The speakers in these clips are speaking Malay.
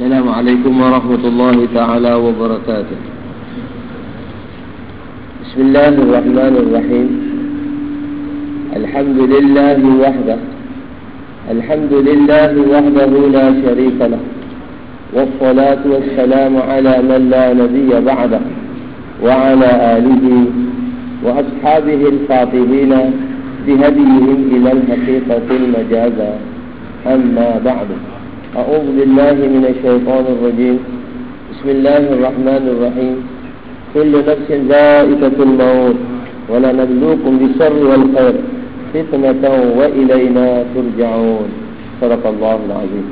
السلام عليكم ورحمة الله تعالى وبركاته. بسم الله الرحمن الرحيم. الحمد لله وحده. الحمد لله وحده لا شريك له. والصلاة والسلام على من لا نبي بعده. وعلى آله وأصحابه الفاطمين بهديهم إلى الحقيقة المجازة أما بعد. أعوذ بالله من الشيطان الرجيم. بسم الله الرحمن الرحيم. كل نفس ذائقة الموت ولنبلوكم بالشر والخير. فتنة وإلينا ترجعون. صدق الله العظيم.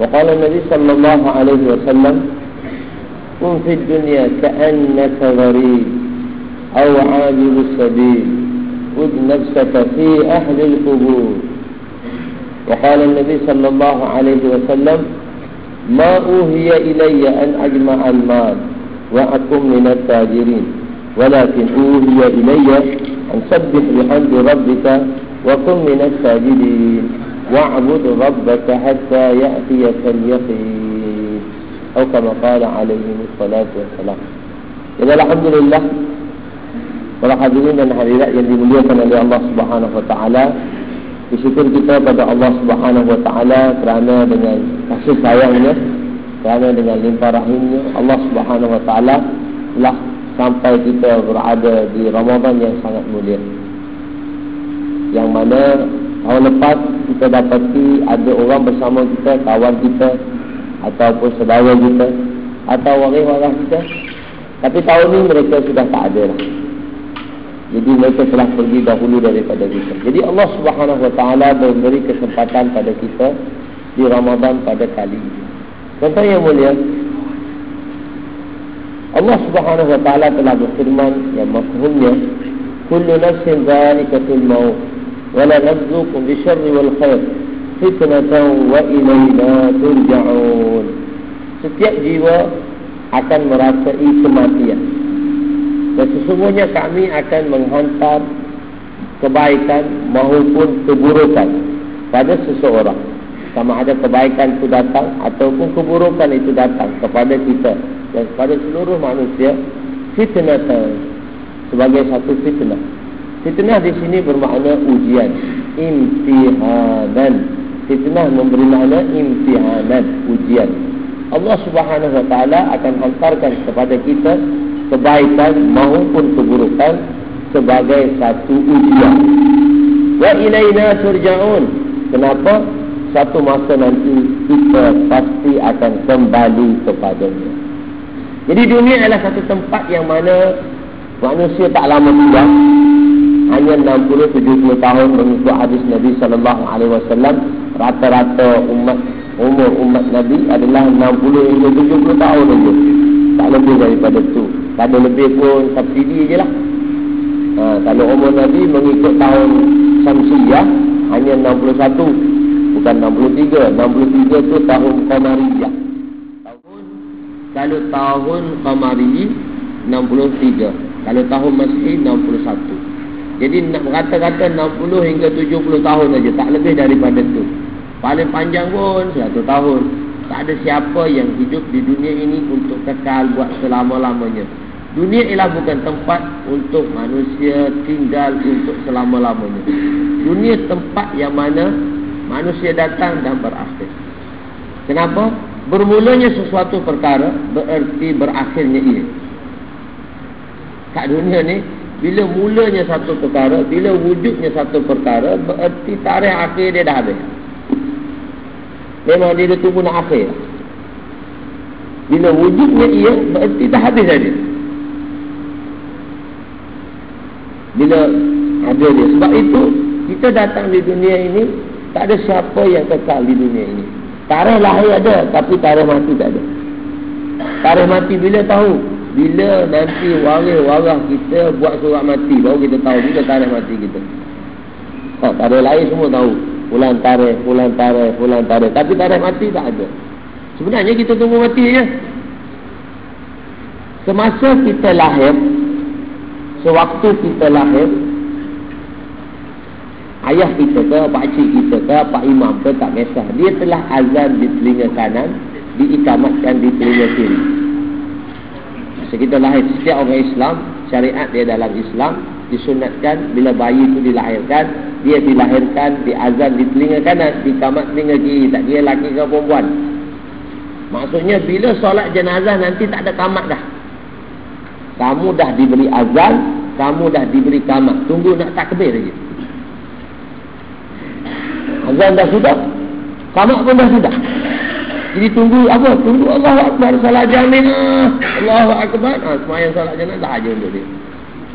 وقال النبي صلى الله عليه وسلم كن في الدنيا كأنك غريب أو عابر السبيل. خذ نفسك في أهل القبور. وقال النبي صلى الله عليه وسلم ما أوهي إلي أن أجمع المال وأكن من التاجرين ولكن أوهي إلي أن سبح بحمد ربك وكن من الساجدين واعبد ربك حتى يأتيك اليقين أو كما قال عليه الصلاة والسلام. إذا الحمد لله hadirat yang dimuliakan oleh Allah Subhanahu wa taala, bersyukur kita kepada Allah Subhanahu wa taala kerana dengan kasih sayangnya, kerana dengan limpah rahimnya Allah Subhanahu wa taala telah sampai kita berada di Ramadan yang sangat mulia. Yang mana tahun lepas kita dapati ada orang bersama kita, kawan kita ataupun saudara kita atau waris-waris kita. Tapi tahun ini mereka sudah tak ada lah. Jadi mereka telah pergi dahulu daripada kita. Jadi Allah Subhanahu Wa Taala memberi kesempatan pada kita di Ramadan pada kali ini. Contoh yang mulia, Allah Subhanahu Wa Taala telah berfirman yang mafhumnya, "Kullu nafsin dha'iqatul maut, wa la nabzukum bisyarri wal khair, fitnatan wa ilayna turja'un." Setiap jiwa akan merasai kematian. Dan sesungguhnya kami akan menghantar kebaikan maupun keburukan pada seseorang. Sama ada kebaikan itu datang ataupun keburukan itu datang kepada kita dan kepada seluruh manusia fitnah sebagai satu fitnah. Fitnah di sini bermakna ujian, imtihanan. Fitnah memberi makna imtihanan, ujian. Allah Subhanahu wa taala akan hantarkan kepada kita kebaikan maupun keburukan sebagai satu ujian. Wa ilaina turja'un. Kenapa? Satu masa nanti kita pasti akan kembali kepadanya. Jadi dunia adalah satu tempat yang mana manusia tak lama tinggal. Hanya 60-70 tahun mengikut hadis Nabi sallallahu alaihi wasallam rata-rata umat umur umat Nabi adalah 60 hingga 70 tahun saja. Tak lebih daripada itu. Kalau lebih pun subsidi je lah. Ha, kalau umur Nabi mengikut tahun Samsiyah hanya 61. Bukan 63. 63 tu tahun Qamariyah. Tahun, kalau tahun Qamari 63. Kalau tahun Masih 61. Jadi rata-rata 60 hingga 70 tahun saja. Tak lebih daripada tu. Paling panjang pun 100 tahun. Tak ada siapa yang hidup di dunia ini untuk kekal buat selama-lamanya. Dunia ialah bukan tempat untuk manusia tinggal untuk selama-lamanya. Dunia tempat yang mana manusia datang dan berakhir. Kenapa? Bermulanya sesuatu perkara bererti berakhirnya ia. Kat dunia ni, bila mulanya satu perkara, bila wujudnya satu perkara, bererti tarikh akhir dia dah habis. Memang dia tunggu nak akhir. Bila wujudnya ia, bererti dah habis dah dia. Bila ada dia. Sebab itu, kita datang di dunia ini, tak ada siapa yang kekal di dunia ini. Tarikh lahir ada, tapi tarikh mati tak ada. Tarikh mati bila tahu? Bila nanti waris-waris kita buat surat mati, baru kita tahu bila tarikh mati kita. Ha, tarikh lahir semua tahu. Pulang tarikh, pulang tarikh, pulang tarikh. Tapi tarikh mati tak ada. Sebenarnya kita tunggu mati je. Semasa kita lahir, sewaktu kita lahir, ayah kita ke, pakcik kita ke, pak imam ke, tak kisah. Dia telah azan di telinga kanan, diikamatkan di telinga kiri. Masa kita lahir, setiap orang Islam, syariat dia dalam Islam, disunatkan bila bayi itu dilahirkan, dia dilahirkan di azan di telinga kanan, di kamat telinga kiri, tak kira laki ke perempuan. Maksudnya bila solat jenazah nanti tak ada kamat dah. Kamu dah diberi azan, kamu dah diberi kamat. Tunggu nak takbir saja. Azan dah sudah, kamat pun dah sudah. Jadi tunggu apa? Tunggu Allah Akbar salat jamiah. Allahu Akbar. Ha, semayang salat jenazah aja untuk dia.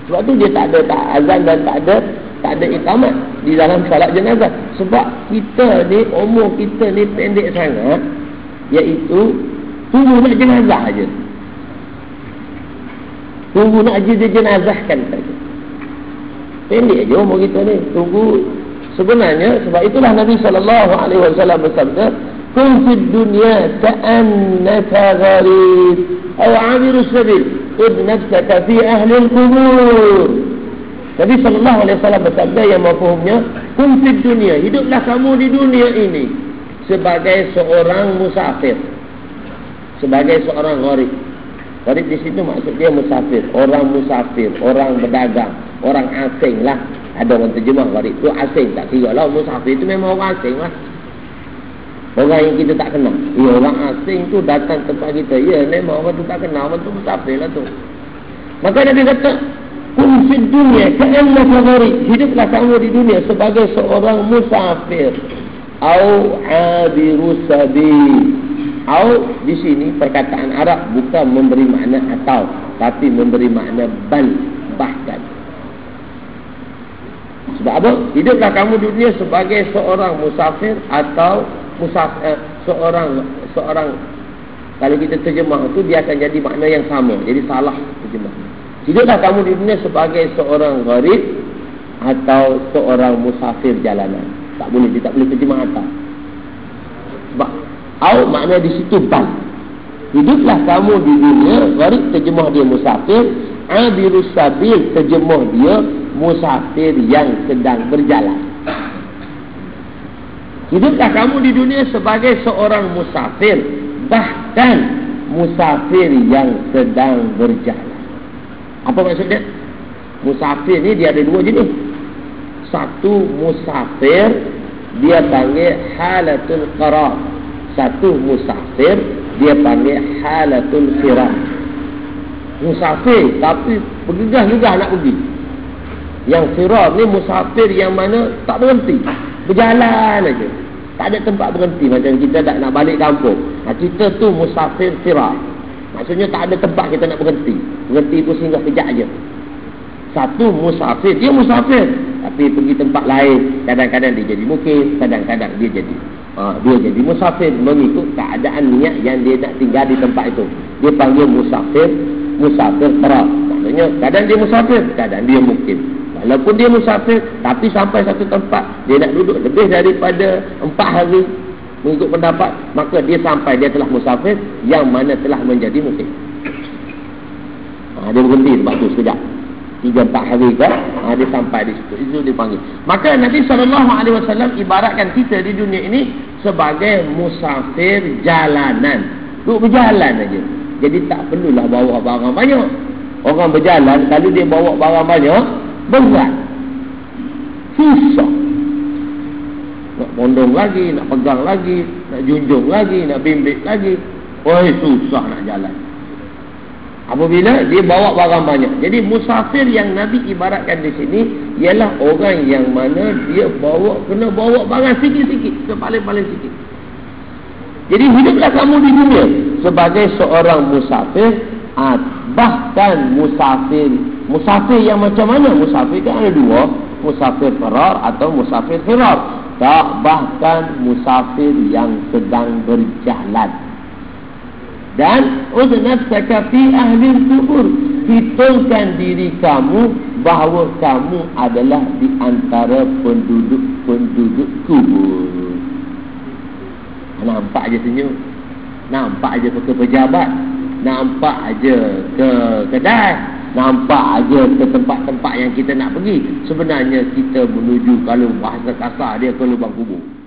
Sebab tu dia tak ada tak azan dan tak ada tak ada ikamat di dalam salat jenazah. Sebab kita ni umur kita ni pendek sangat iaitu tunggu nak jenazah aja. Tunggu nak je jenazahkan saja. Pendek aja umur kita ni. Tunggu sebenarnya sebab itulah Nabi sallallahu alaihi wasallam bersabda kun fid dunya ka'annaka gharib aw 'abir sabil nafsaka fi ahli al-qubur Nabi sallallahu alaihi wasallam bersabda yang mafhumnya kun fid dunya hiduplah kamu di dunia ini sebagai seorang musafir sebagai seorang gharib gharib di situ maksud dia musafir orang musafir orang berdagang orang asing lah ada orang terjemah gharib tu asing tak kira lah musafir itu memang orang asing lah Orang yang kita tak kenal. Ya, orang asing tu datang tempat kita. Ya, memang orang tu tak kenal. Orang tu musafir lah tu. Maka Nabi kata, Kun fid dunia, ka'anna kagari. Hiduplah kamu di dunia sebagai seorang musafir. Au abiru sabi. Au di sini perkataan Arab bukan memberi makna atau. Tapi memberi makna bal. Bahkan. Sebab apa? Hiduplah kamu dunia sebagai seorang musafir atau musaf eh, seorang seorang kalau kita terjemah itu dia akan jadi makna yang sama jadi salah terjemah tidaklah kamu di dunia sebagai seorang gharib atau seorang musafir jalanan tak boleh dia tak boleh terjemah sebab au makna di situ bal hiduplah kamu di dunia gharib terjemah dia musafir abirus sabil terjemah dia musafir yang sedang berjalan Hiduplah kamu di dunia sebagai seorang musafir. Bahkan musafir yang sedang berjalan. Apa maksudnya? Musafir ni dia ada dua jenis. Satu musafir, dia panggil halatul qarar. Satu musafir, dia panggil halatul firar. Musafir, tapi bergegah-gegah nak pergi. Yang firar ni musafir yang mana tak berhenti. Berjalan aja. Tak ada tempat berhenti macam kita tak nak balik kampung. Nah, kita tu musafir firar. Maksudnya tak ada tempat kita nak berhenti. Berhenti tu singgah kejap aja. Satu musafir, dia musafir. Tapi pergi tempat lain, kadang-kadang dia jadi mukif, kadang-kadang dia jadi ha, dia jadi musafir mengikut keadaan niat yang dia nak tinggal di tempat itu. Dia panggil musafir, musafir firar. Maksudnya kadang dia musafir, kadang dia mukif. Walaupun dia musafir, tapi sampai satu tempat, dia nak duduk lebih daripada empat hari mengikut pendapat, maka dia sampai, dia telah musafir yang mana telah menjadi mukim. Ha, dia berhenti sebab tu sekejap. Tiga empat hari ke, ha, dia sampai di situ. Itu dia panggil. Maka Nabi SAW ibaratkan kita di dunia ini sebagai musafir jalanan. Duduk berjalan aja. Jadi tak perlulah bawa barang banyak. Orang berjalan, kalau dia bawa barang banyak, berat susah nak pondong lagi nak pegang lagi nak junjung lagi nak bimbing lagi oh susah nak jalan apabila dia bawa barang banyak. Jadi musafir yang Nabi ibaratkan di sini ialah orang yang mana dia bawa kena bawa barang sikit-sikit paling-paling sikit. Jadi hiduplah kamu di dunia. Sebagai seorang musafir bahkan musafir musafir yang macam mana? Musafir kan ada dua. Musafir farar atau musafir firar tak bahkan musafir yang sedang berjalan dan uznafsaka fi ahli kubur. Hitungkan diri kamu bahawa kamu adalah di antara penduduk-penduduk kubur. Nampak aja senyum. Nampak aja pejabat. Nampak aja ke kedai. Nampak aja ke tempat-tempat yang kita nak pergi. Sebenarnya kita menuju kalau bahasa kasar dia ke lubang kubur